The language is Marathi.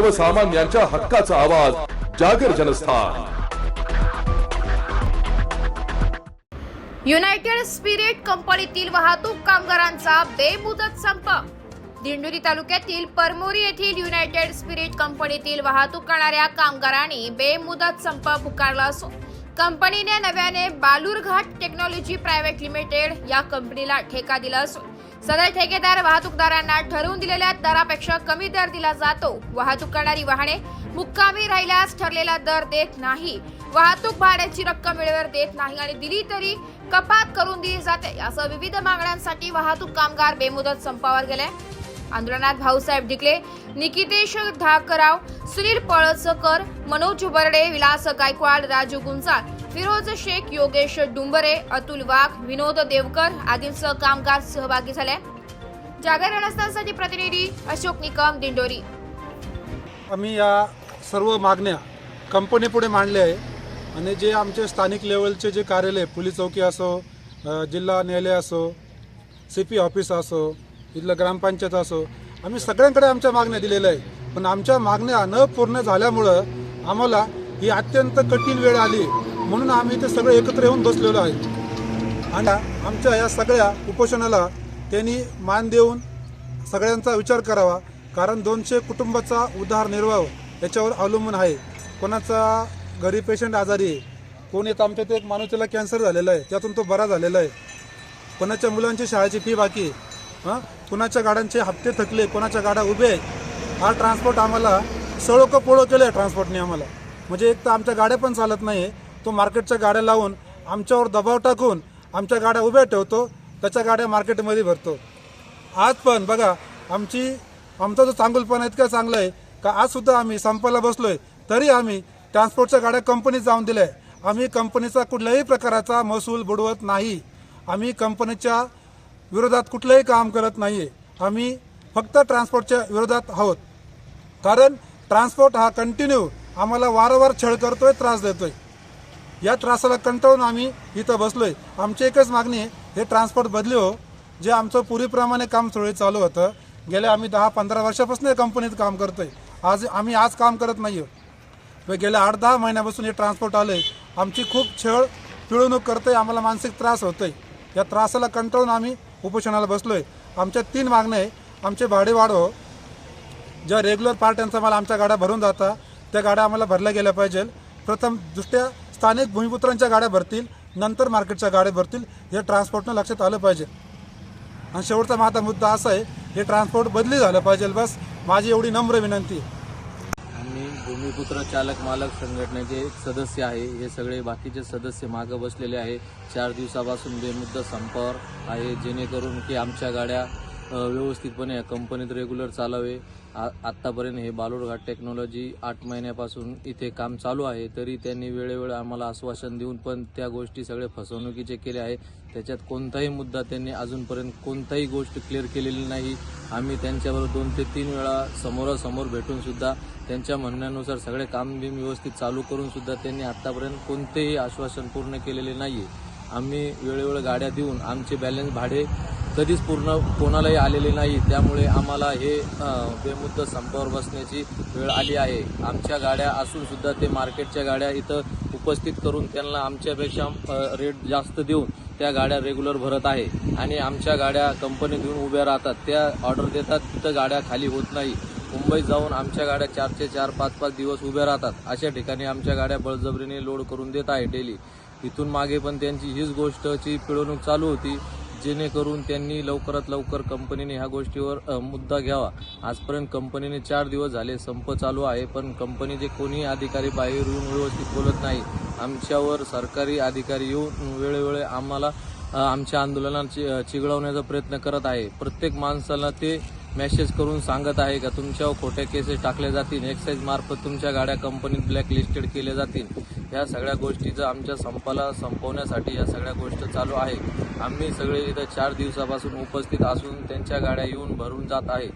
सर्वसामान्यांच्या हक्काचा आवाज जागर जनस्थान. युनायटेड स्पिरिट कंपनीतील वाहतूक कामगारांचा बेमुदत संप. दिंडोरी तालुक्यातील परमोरी येथील युनायटेड स्पिरिट कंपनीतील वाहतूक करणाऱ्या कामगारांनी बेमुदत संप पुकारला असून कंपनीने नव्याने बालूरघाट टेक्नॉलॉजी प्रायव्हेट लिमिटेड या कंपनीला ठेका दिला असून सदर ठेकेदार वाहतूकदारांना ठरवून दिलेल्या दरापेक्षा कमी दर दिला जातो. वाहतूक करणारी वाहने मुक्कामी राहिल्यास ठरलेला दर देत नाही. वाहतूक भाड्याची रक्कम वेळेवर देत नाही आणि दिली तरी कपात करून दिली जाते. असं विविध मागण्यांसाठी वाहतूक कामगार बेमुदत संपावर गेले. आंदोलनात भाऊसाहेब ढिकले निकितेश धाकराव सुनील पळसकर मनोज बर्डे विलास गायकवाड राजू गुंजाळ फिरोज शेख योगेश डुंबरे अतुल वाघ विनोद देवकर आदींसह कामगार सहभागी झाले. जागर रणस्थानसाठी प्रतिनिधी अशोक निकम दिंडोरी. आम्ही या सर्व मागण्या कंपनीपुढे मांडल्या आहे. आणि जे आमचे स्थानिक लेवलचे जे कार्यालय पोलीस चौकी असो जिल्हा न्यायालय असो सी पी ऑफिस असो इथलं ग्रामपंचायत असो आम्ही सगळ्यांकडे आमच्या मागण्या दिलेल्या आहे पण आमच्या मागण्या न पूर्ण झाल्यामुळं आम्हाला ही अत्यंत कठीण वेळ आली. म्हणून आम्ही ते सगळे एकत्र येऊन बसलेलो आहे. आणि आमच्या या सगळ्या उपोषणाला त्यांनी मान देऊन सगळ्यांचा विचार करावा कारण दोनशे कुटुंबाचा उदारनिर्वाह याच्यावर अवलंबून आहे. कोणाचा घरी पेशंट आजारी आहे कोण येतं आमच्या ते एक माणूस त्याला कॅन्सर झालेला आहे त्यातून तो बरा झालेला आहे. कोणाच्या मुलांची शाळेची फी बाकी आहे हां? कोणाच्या गाड्यांचे हप्ते थकले कोणाच्या गाड्या उभे आहेत हा ट्रान्सपोर्ट आम्हाला सळोकं पोळो केलं आहे ट्रान्सपोर्टने आम्हाला. म्हणजे एक तर आमच्या गाड्या पण चालत नाही आहे तो मार्केटच्या गाड्या लावून आमच्यावर दबाव टाकून आमच्या गाड्या उभ्या ठेवतो त्याच्या गाड्या मार्केटमध्ये भरतो. आज पण बघा आमची आमचा जो चांगुलपणा इतका चांगला आहे का आजसुद्धा आम्ही संपायला बसलो आहे तरी आम्ही ट्रान्सपोर्टच्या गाड्या कंपनीत जाऊन दिल्या. आम्ही कंपनीचा कुठल्याही प्रकाराचा महसूल बुडवत नाही. आम्ही कंपनीच्या विरोधात कुठलंही काम करत नाही आहे आम्ही फक्त ट्रान्सपोर्टच्या विरोधात आहोत. कारण ट्रान्सपोर्ट हा कंटिन्यू आम्हाला वारंवार छळ करतोय त्रास देतोय. या त्रासाला कंटाळून आम्ही इथं बसलोय. आमची एकच मागणी आहे हे ट्रान्सपोर्ट बदली हो. जे आमचं पूर्वीप्रमाणे काम सुरळीत चालू होतं. गेल्या आम्ही दहा पंधरा वर्षापासून या कंपनीत काम करतोय. आज आम्ही आज काम करत नाही व गेल्या आठ दहा महिन्यापासून हे ट्रान्सपोर्ट आलंय. आमची खूप छळ पिळवणूक करतोय. आम्हाला मानसिक त्रास होतोय. या त्रासाला कंटाळून आम्ही उपोषणाला बसलोय. आमच्या तीन मागण्या आहे. आमचे भाडे वाढव हो. ज्या रेग्युलर पार्ट्यांचा मला आमच्या गाड्या भरून जातात त्या गाड्या आम्हाला भरल्या गेल्या पाहिजे प्रथम दृष्ट्या स्थानिक भूमिपुत्रांच्या गाड्या भरतील नंतर मार्केटच्या गाड्या भरतील हे ट्रान्सपोर्टनं लक्षात आलं पाहिजे. आणि शेवटचा माझा मुद्दा असा आहे हे ट्रान्सपोर्ट बदली झालं पाहिजे. बस माझी एवढी नम्र विनंती आम्ही भूमिपुत्र चालक मालक संघटनेचे सदस्य आहे हे सगळे बाकीचे सदस्य मागं बसलेले आहे. चार दिवसापासून बेमुद्दा संपावर आहे जेणेकरून की आमच्या गाड्या व्यवस्थितपणे कंपनीत रेग्युलर चालावे. आ आत्तापर्यंत हे बालुरघाट टेक्नॉलॉजी आठ महिन्यापासून इथे काम चालू आहे तरी त्यांनी वेळोवेळी आम्हाला आश्वासन देऊन पण त्या गोष्टी सगळे फसवणुकीचे केले आहे. त्याच्यात कोणताही मुद्दा त्यांनी अजूनपर्यंत कोणताही गोष्ट क्लिअर केलेली नाही. आम्ही त्यांच्याबरोबर दोन ते तीन वेळा समोरासमोर भेटूनसुद्धा त्यांच्या म्हणण्यानुसार सगळे काम बिम व्यवस्थित चालू करूनसुद्धा त्यांनी आत्तापर्यंत कोणतेही आश्वासन पूर्ण केलेले नाही आम्ही वेळोवेळी गाड्या देऊन आमचे बॅलन्स भाडे कधीच पूर्ण कोणालाही आलेले नाही. त्यामुळे आम्हाला हे बेमुद्द संपावर बसण्याची वेळ आली आहे. आमच्या गाड्या असूनसुद्धा ते मार्केटच्या गाड्या इथं उपस्थित करून त्यांना आमच्यापेक्षा रेट जास्त देऊन त्या गाड्या रेग्युलर भरत आहे. आणि आमच्या गाड्या कंपनीत येऊन उभ्या राहतात. त्या ऑर्डर देतात तिथं गाड्या खाली होत नाही. मुंबईत जाऊन आमच्या गाड्या चारचे चार पाच पाच दिवस उभ्या राहतात. अशा ठिकाणी आमच्या गाड्या बळजबरीने लोड करून देत आहे डेली. इथून मागे पण त्यांची हीच गोष्टची पिळवणूक चालू होती. जेणेकरून त्यांनी लवकरात लवकर कंपनीने ह्या गोष्टीवर मुद्दा घ्यावा. आजपर्यंत कंपनीने चार दिवस झाले संप चालू आहे पण कंपनीचे कोणीही अधिकारी बाहेर येऊन व्यवस्थित बोलत नाही. आमच्यावर सरकारी अधिकारी येऊन वेळोवेळी आम्हाला आमच्या आंदोलनात चि- चिघळवण्याचा प्रयत्न करत आहे. प्रत्येक माणसाला ते मेसेज करून सांगत आहे का तुमच्यावर खोट्या केसेस टाकल्या जातील एक्साईज मार्फत तुमच्या गाड्या कंपनीत ब्लॅक लिस्टेड केल्या जातील. या सगळ्या गोष्टीचं आमच्या संपाला संपवण्यासाठी या सगळ्या गोष्टी चालू आहे. आम्ही सगळे इथं चार दिवसापासून उपस्थित असून त्यांच्या गाड्या येऊन भरून जात आहे.